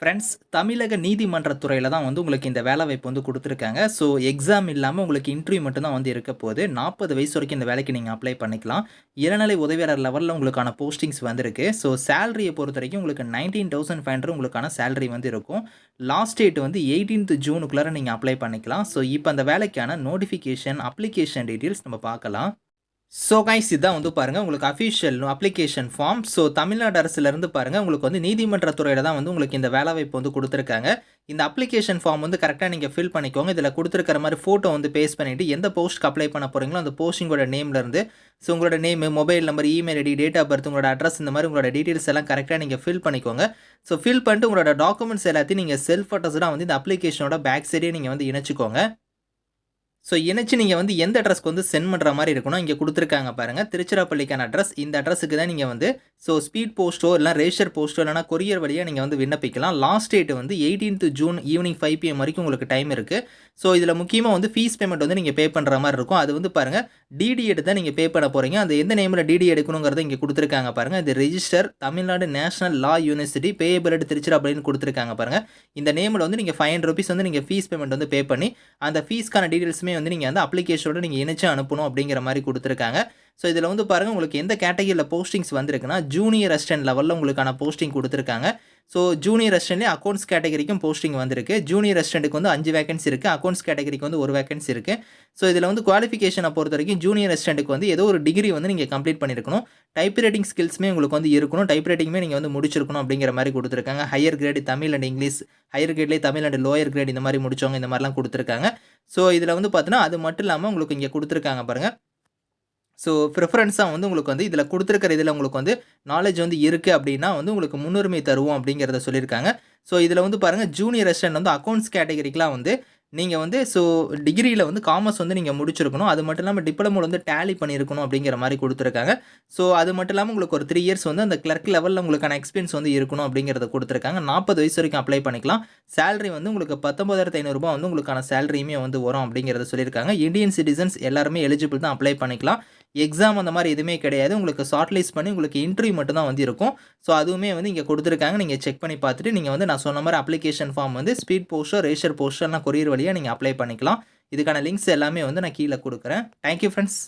Friends தமிழக நீதிமன்றத்துறையில் தான் வந்து உங்களுக்கு இந்த வேலை வாய்ப்பு வந்து கொடுத்துருக்காங்க. ஸோ எக்ஸாம் இல்லாமல் உங்களுக்கு இன்டர்வியூ மட்டும்தான் வந்து இருக்க போகுது. நாற்பது வயசு வரைக்கும் இந்த வேலைக்கு நீங்கள் அப்ளை பண்ணிக்கலாம். இளநிலை உதவியாளர் லெவலில் உங்களுக்கான போஸ்டிங்ஸ் வந்திருக்கு. ஸோ சேலரியை பொறுத்த வரைக்கும் உங்களுக்கு நைன்டீன் தௌசண்ட் ஃபைவ் ஹண்ட்ரட் உங்களுக்கான சேலரி வந்து இருக்கும். லாஸ்ட் டேட் வந்து எயிட்டீன்த் ஜூனுக்குள்ளார நீங்கள் அப்ளை பண்ணிக்கலாம். ஸோ இப்போ அந்த வேலைக்கான நோட்டிஃபிகேஷன் அப்ளிகேஷன் டீட்டெயில்ஸ் நம்ம பார்க்கலாம். ஸோ கைஸ் இதான் வந்து பாருங்கள் உங்களுக்கு official application form so Tamil Nadu அரசுலேருந்து பாருங்கள் உங்களுக்கு வந்து நீதிமன்ற துறையில் தான் வந்து உங்களுக்கு இந்த வேலைவாய்ப்பு வந்து கொடுத்துருக்காங்க. இந்த அப்ளிகேஷன் ஃபார்ம் வந்து கரெக்டாக நீங்கள் ஃபில் பண்ணிக்கோங்க. இதில் கொடுத்துருக்கிற மாதிரி ஃபோட்டோ வந்து பேஸ்ட் பண்ணிவிட்டு எந்த போஸ்ட்க்கு அப்ளை பண்ண போகிறீங்களோ அந்த போஸ்டிங்கோட நேம்லேருந்து ஸோ உங்களோட name mobile number email ID date of birth உங்களோட அட்ரஸ் இந்த மாதிரி உங்களோட டீட்டெயில்ஸ் எல்லாம் கரெக்டாக நீங்கள் ஃபில் பண்ணிக்கோங்க. ஸோ ஃபில் பண்ணிட்டு உங்களோட டாக்குமெண்ட்ஸ் எல்லாத்தையும் நீங்கள் செல்ஃப் ஃபோட்டோஸ்லாம் வந்து இந்த அப்ளிகேஷனோட பேக் சைடே நீங்கள் வந்து இணைச்சிக்கோங்க. ஸோ இணைச்சு நீங்கள் வந்து எந்த அட்ரஸ்க்கு வந்து சென்ட் பண்ணுற மாதிரி இருக்கணும் இங்கே கொடுத்துருக்காங்க பாருங்கள் திருச்சிராப்பள்ளிக்கான அட்ரஸ் இந்த அட்ரஸுக்கு தான் நீங்கள் வந்து ஸோ ஸ்பீட் போஸ்ட்டோ இல்லை ரேஷர் போஸ்ட்டோ இல்லைனா கொரியர் வழியாக நீங்கள் வந்து விண்ணப்பிக்கலாம். லாஸ்ட் டேட் வந்து eighteenth June evening five PM வரைக்கும் உங்களுக்கு டைம் இருக்குது ஸோ இதில் முக்கியமாக வந்து ஃபீஸ் பேமெண்ட் வந்து நீங்கள் பே பண்ணுற மாதிரி இருக்கும். அது வந்து பாருங்கள் டிடி தான் நீங்கள் பே பண்ண போகிறீங்க அந்த எந்த நேமில் டிடி எடுக்கணுங்கிறத இங்கே கொடுத்துருக்காங்க பாருங்கள் இது register Tamil Nadu national law university payable திருச்சிராப்பள்ளின்னு கொடுத்துருக்காங்க பாருங்கள் இந்த நேமில் வந்து நீங்கள் ஃபைவ் ஹண்ட்ரட் ருபீஸ் வந்து நீங்கள் ஃபீஸ் பேமெண்ட் வந்து பே பண்ணி அந்த ஃபீஸ்க்கான டீட்டெயில்ஸுமே வந்து நீங்கள் வந்து அப்ளிகேஷனோட நீங்கள் இணைச்சு அனுப்பணும் அப்படிங்கிற மாதிரி கொடுத்துருக்காங்க. ஸோ இதில் வந்து பாருங்கள் உங்களுக்கு எந்த கேட்டகரியில் போஸ்டிங்ஸ் வந்திருக்குன்னா ஜூனியர் அசிஸ்டன்ட் லெவலில் உங்களுக்கான போஸ்டிங் கொடுத்துருக்காங்க. ஸோ ஜூனியர் அசிஸ்டன்ட்லேயே அக்கௌண்ட்ஸ் கேட்டகரிக்கும் போஸ்டிங் வந்திருக்கு. ஜூனியர் அசிஸ்டண்ட்டுக்கு வந்து அஞ்சு வேகன்சி இருக்குது அக்கௌண்ட்ஸ் கேட்டகரிக்கு வந்து ஒரு வேகன்சி இருக்குது ஸோ இதில் வந்து குவாலிஃபிகேஷனை பொறுத்த வரைக்கும் ஜூனியர் அசிஸ்டண்ட்டுக்கு வந்து ஏதோ ஒரு டிகிரி வந்து நீங்கள் கம்ப்ளீட் பண்ணியிருக்கணும் டைப் ரைட்டிங் ஸ்கில்ஸுமே உங்களுக்கு வந்து இருக்கணும். டைப் ரைட்டிங்குமே நீங்கள் வந்து முடிச்சிருக்கணும் அப்படிங்கிற மாதிரி கொடுத்துருக்காங்க. Higher grade Tamil and English higher கிரேட்லேயே Tamil and lower grade இந்த மாதிரி முடிச்சவங்க இந்த மாதிரிலாம் கொடுத்துருக்காங்க. ஸோ இதில் வந்து பார்த்தீங்கன்னா அது மட்டும் இல்லாமல் உங்களுக்கு இங்கே கொடுத்துருக்காங்க பாருங்கள் ஸோ ப்ரிஃபரன்ஸாக வந்து உங்களுக்கு வந்து இதில் கொடுத்துருக்கிற இதில் உங்களுக்கு வந்து நாலேஜ் வந்து இருக்குது அப்படின்னா வந்து உங்களுக்கு முன்னுரிமை தருவோம் அப்படிங்கிறத சொல்லியிருக்காங்க. ஸோ இதில் வந்து பாருங்கள் ஜூனியர் ரெஸ்டன்ட் வந்து அக்கௌண்ட்ஸ் கேட்டகரிக்கெலாம் வந்து நீங்கள் வந்து ஸோ டிகிரியில் வந்து காமர்ஸ் வந்து நீங்கள் முடிச்சிருக்கணும். அது மட்டும் இல்லாமல் டிப்ளமோவில் வந்து டேலி பண்ணியிருக்கணும் அப்படிங்கிற மாதிரி கொடுத்துருக்காங்க. ஸோ அது மட்டும் இல்லாமல் உங்களுக்கு ஒரு த்ரீ இயர்ஸ் வந்து அந்த கிளர்க் லெவலில் உங்களுக்கான எக்ஸ்பீரியன்ஸ் வந்து இருக்கணும் அப்படிங்கிறத கொடுத்துருக்காங்க. நாற்பது வயசு வரைக்கும் அப்ளை பண்ணிக்கலாம். சேலரி வந்து உங்களுக்கு பத்தொம்பதாயிரத்து ஐநூறுரூபா வந்து உங்களுக்கான சேலரியுமே வந்து வரும் அப்படிங்கிறத சொல்லியிருக்காங்க. இந்தியன் சிட்டிசன்ஸ் எல்லாருமே எலிஜிபிள் தான் அப்ளை பண்ணிக்கலாம். எக்ஸாம் அந்த மாதிரி எதுவுமே கிடையாது. உங்களுக்கு ஷார்ட்லிஸ்ட் பண்ணி உங்களுக்கு இன்டர்வியூ மட்டும் தான் வந்து இருக்கும். ஸோ அதுவுமே வந்து இங்கே கொடுத்துருக்காங்க. நீங்கள் செக் பண்ணி பார்த்துட்டு நீங்கள் வந்து நான் சொன்ன மாதிரி அப்ளிகேஷன் ஃபார்ம் வந்து ஸ்பீட் போஸ்டோ ரேஷர் போஸ்டர்லாம் கொரியர் வழியாக நீங்கள் அப்ளை பண்ணிக்கலாம். இதுக்கான லிங்க்ஸ் எல்லாமே வந்து நான் கீழே கொடுக்குறேன். Thank you friends